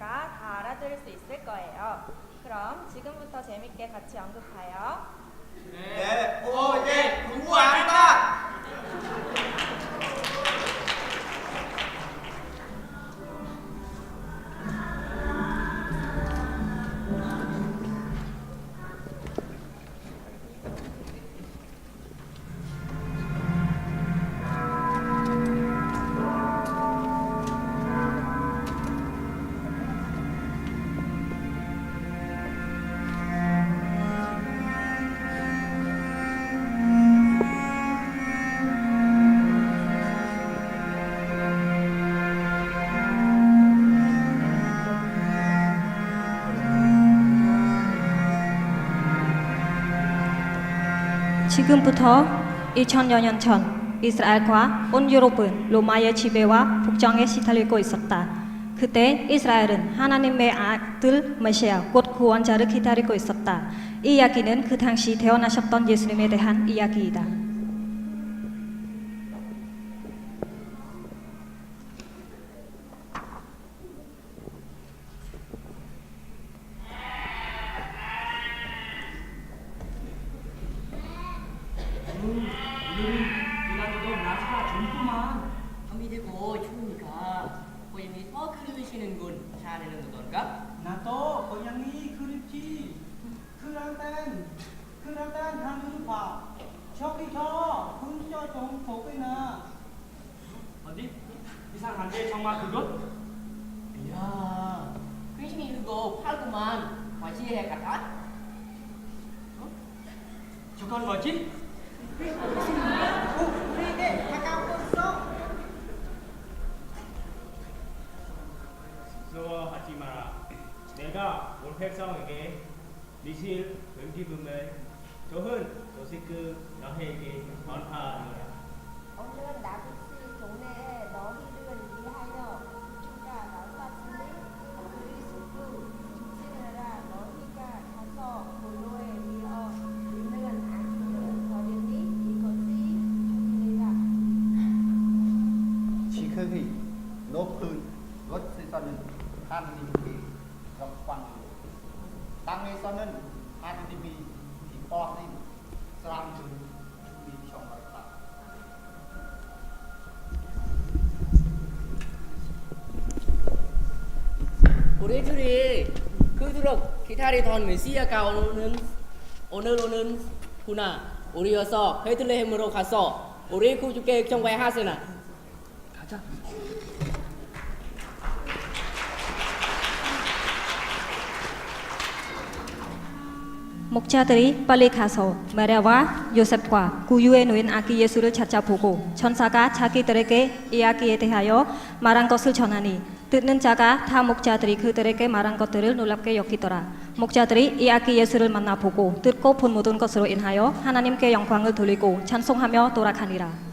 테니까 다 알아들을 수 있을 거예요. 그럼 지금부터 재밌게 같이 언급하여. 네, 오, 예, 공부 안 한다! 지금부터 2000년 전 이스라엘과 온 유럽은 로마의 지배와 북정에 시달리고 있었다. 그때 이스라엘은 하나님의 아들 메시아 곧 구원자를 기다리고 있었다. 이 이야기는 그 당시 태어나셨던 예수님에 대한 이야기이다. 정말 그것? 이야, 귀신이 그거 팔고만 맞이해 갔다? 어? 저건 뭐지? 백성에게 미실 연기금을 저은 도시급 너에게 둘이 그토록 기다리던 메시아가 오는 오늘 오는 구나. 우리여서 베들레헴으로 가서 우리 구주께 경배하세나. 가자. 목자들이 빨리 가서 마리아와 요셉과 구유에 놓인 아기 예수를 찾아보고 천사가 자기들에게 이야기에 대하여 말한 것을 전하니 듣는 자가 다 목자들이 그들에게 말한 것들을 놀랍게 여기더라. 목자들이 이 아기 예수를 만나보고 듣고 본 모든 것으로 인하여 하나님께 영광을 돌리고 찬송하며 돌아가니라.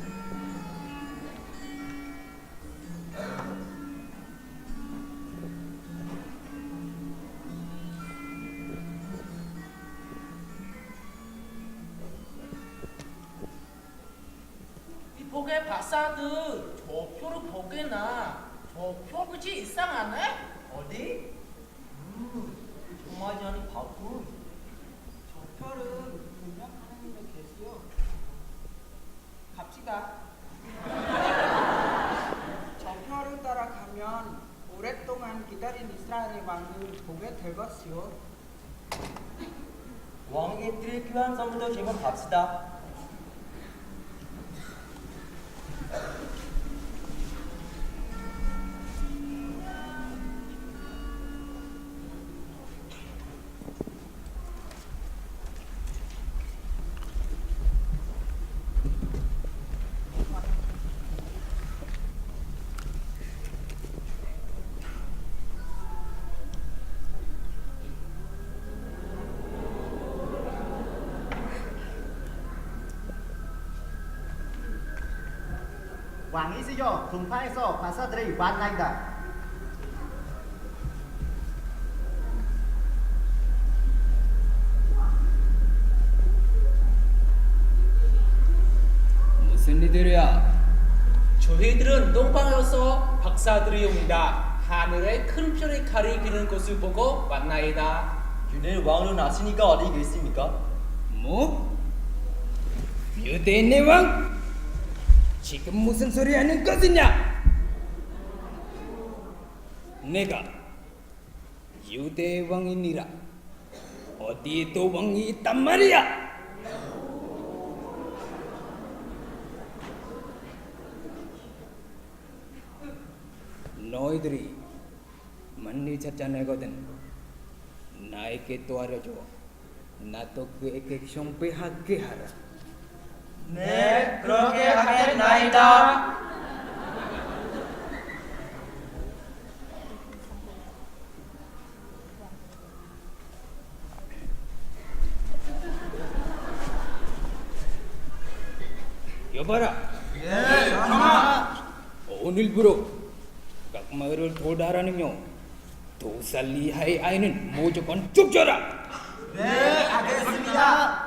갑시다. 저 별을 따라가면 오랫동안 기다린 이스라엘의 왕을 보게 될 것이요. 왕에게 드릴 귀한 선물도 제법 갑시다. 왕이시여 동파에서 박사들이 만나이다 무슨 일들이야? 저희들은 동방에서 박사들이 옵니다. 하늘에 큰 별이 가리기는 곳을 보고 만나이다. 유대 왕은 아시니까 어디 계십니까? 뭐? 유대인 내 왕? 지금 무슨 소리 하는 것이냐? 내가 유대 왕이니라. 어디에 또 왕이 있단 말이야? 너희들이 만리 찾아내거든 나에게 또 알려줘 나도 그에게 형배하게 하라 네, 그렇게 하겠나이다. 여봐라 예, 전하. 오늘부로 각 마을을 돌아다니며 두살 이하의 아이는 무조건 죽여라 네, 알겠습니다.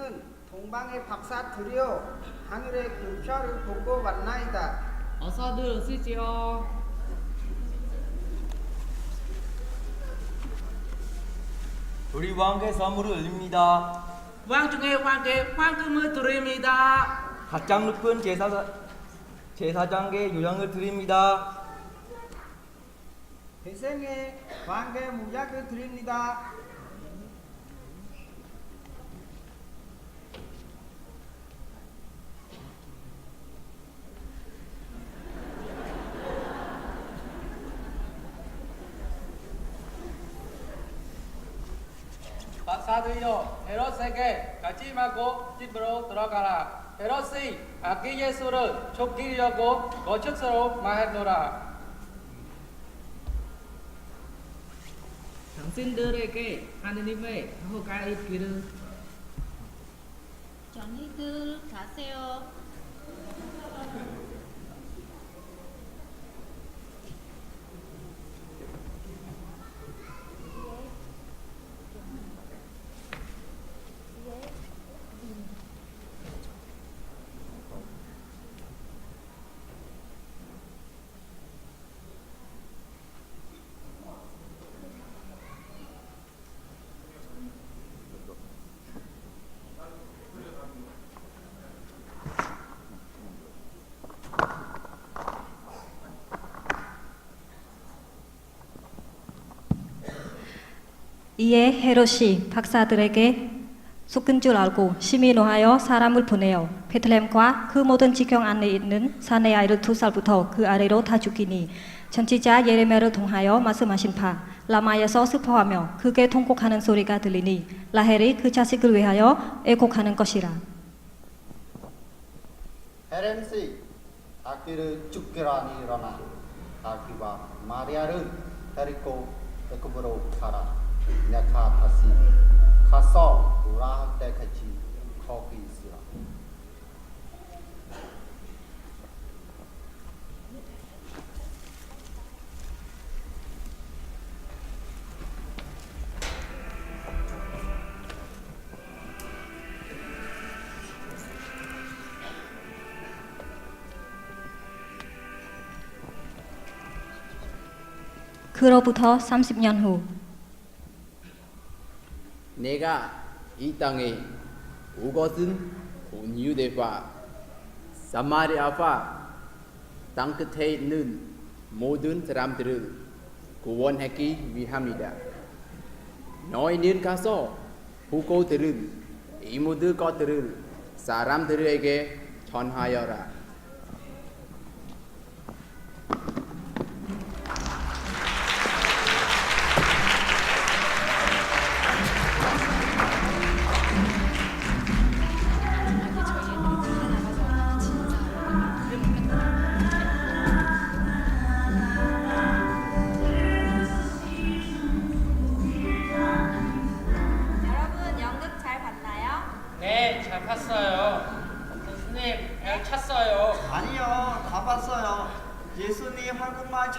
우리는 동방의 박사들이요 하늘의 금별을 보고 만나이다. 어서 들으시지요 우리 왕께 선물을 올립니다. 왕 중에 왕께 황금을 드립니다 가장 높은 제사 제사장께 요양을 드립니다. 회생에 관계 무약을 드립니다. 박 사들여 헤롯에게 가지 말고 집으로 들어가라. 헤롯이 아기 예수를 쫓기려고 거짓으로 말했노라. 당신들에게 하느님의 허가 있기를 전이들 가세요. 이에 헤롯이 박사들에게 속은 줄 알고 심히 노하여 사람을 보내어 베틀렘과 그 모든 지경 안에 있는 사내 아이를 두 살부터 그 아래로 다 죽이니 전치자 예레미야를 통하여 말씀하신 바 라마에서 슬퍼하며 크게 통곡하는 소리가 들리니 라헬이 그 자식을 위하여 애곡하는 것이라. 헤렌시 아기를 죽기라니 일어나. 아기와 마리아를 데리고 애굽으로 가라 내가 다시 가서 돌아올 때까지 거기 있으라 그로부터 30년 후 내가 이 땅에 온 것은 온 유대파, 사마리아파, 땅 끝에 있는 모든 사람들을 구원하기 위함이다. 너희는 가서 보고 들은 이 모든 것들을 사람들에게 전하여라.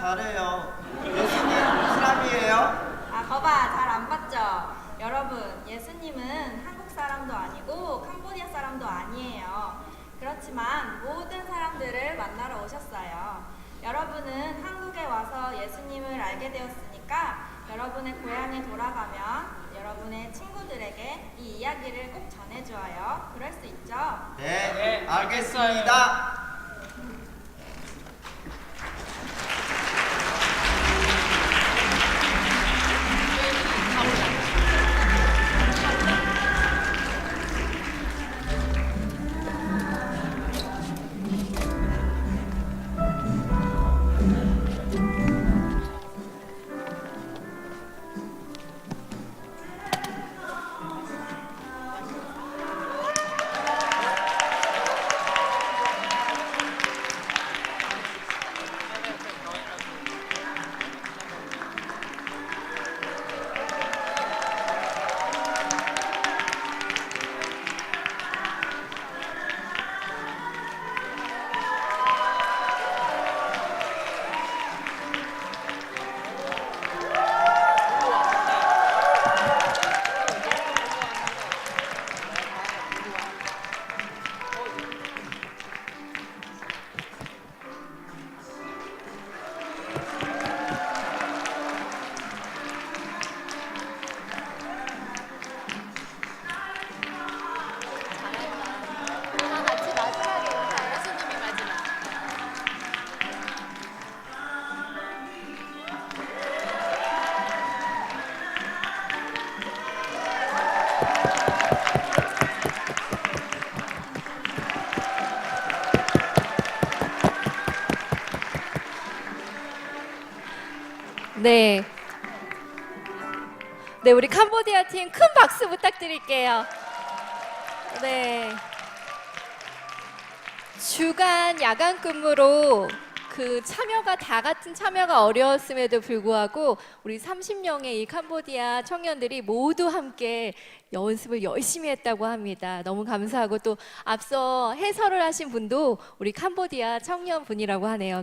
잘해요. 예수님 사람이에요? 아, 거봐, 잘 안 봤죠? 여러분, 예수님은 한국 사람도 아니고 캄보디아 사람도 아니에요. 그렇지만 모든 사람들을 만나러 오셨어요. 여러분은 한국에 와서 예수님을 알게 되었으니까 여러분의 고향에 돌아가면 여러분의 친구들에게 이 이야기를 꼭 전해줘요. 그럴 수 있죠? 네, 네, 알겠습니다. 네. 네, 우리 캄보디아 팀 큰 박수 부탁드릴게요. 네. 주간 야간 근무로 그 참여가 다 같은 참여가 어려웠음에도 불구하고 우리 30명의 이 캄보디아 청년들이 모두 함께 연습을 열심히 했다고 합니다. 너무 감사하고 또 앞서 해설을 하신 분도 우리 캄보디아 청년분이라고 하네요.